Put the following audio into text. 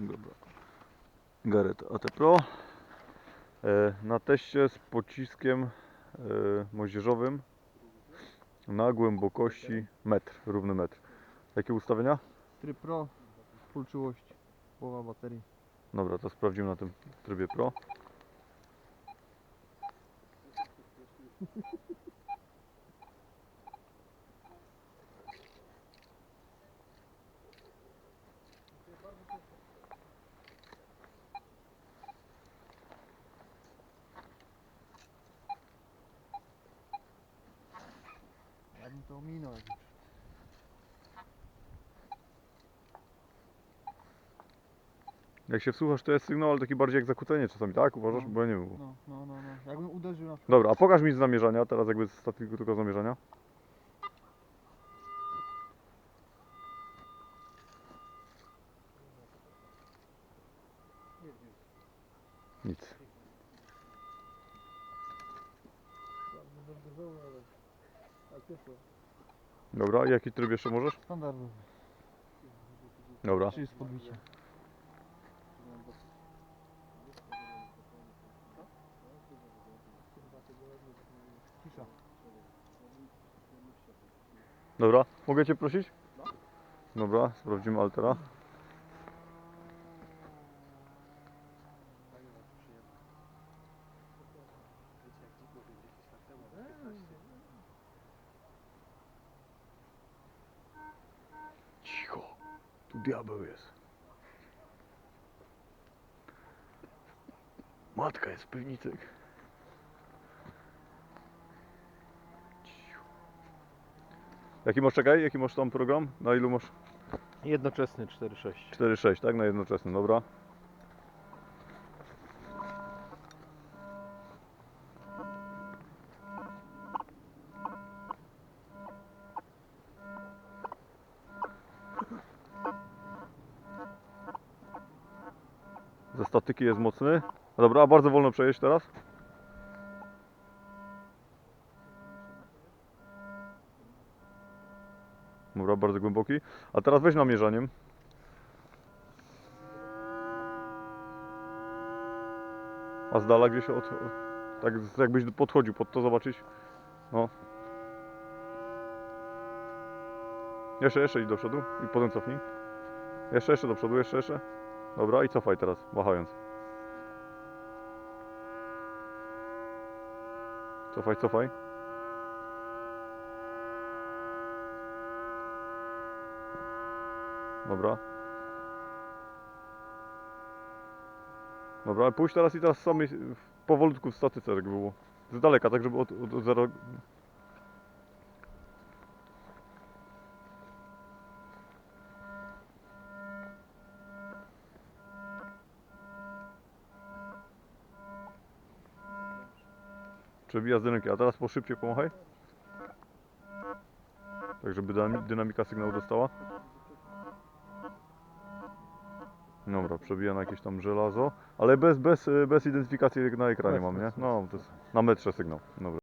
Dobra. Garrett AT Pro. E, na teście z pociskiem e, moździerzowym na głębokości metr, równy metr. Jakie ustawienia? Tryb Pro, full czułość, połowa baterii. Dobra, to sprawdzimy na tym trybie Pro. to ominął. jak już. Jak się wsłuchasz, to jest sygnał, ale taki bardziej jak zakłócenie czasami, tak? Uważasz? No. Bo ja nie wiem. No, no, no, no. Jakbym uderzył na przykład. Dobra, a pokaż mi z zamierzania, teraz jakby z statyku tylko zamierzania. Nic. Dobra, i jaki tryb jeszcze możesz? Standardowy. Dobra. Z podbicia. Cisza. Dobra, mogę Cię prosić? Dobra, sprawdzimy altera. Tu diabeł jest. Matka jest w piwnicy. Jaki masz, czekaj, jaki masz tam program? Na ilu masz? Jednoczesny 4.6. 4-6, tak? Na jednoczesnym, dobra. Ze statyki jest mocny. Dobra, a bardzo wolno przejeść teraz. Dobra, bardzo głęboki. A teraz weź namierzaniem. A z dala gdzieś od... Tak jakbyś podchodził pod to zobaczyć. No. Jeszcze, jeszcze idź do przodu i potem cofnij. Jeszcze, jeszcze do przodu, jeszcze, jeszcze. Dobra i cofaj teraz, machając. Cofaj, cofaj. Dobra. Dobra, pójdź teraz i teraz sami powolutku w statyce jak było. Z daleka, tak żeby od, od, od zero... Przebija z dynamiki, a teraz po szybciej pomachaj. Tak żeby dynami- dynamika sygnału dostała. Dobra, przebija na jakieś tam żelazo, ale bez, bez, bez identyfikacji jak na ekranie mam, nie? No, to jest na metrze sygnał. Dobra.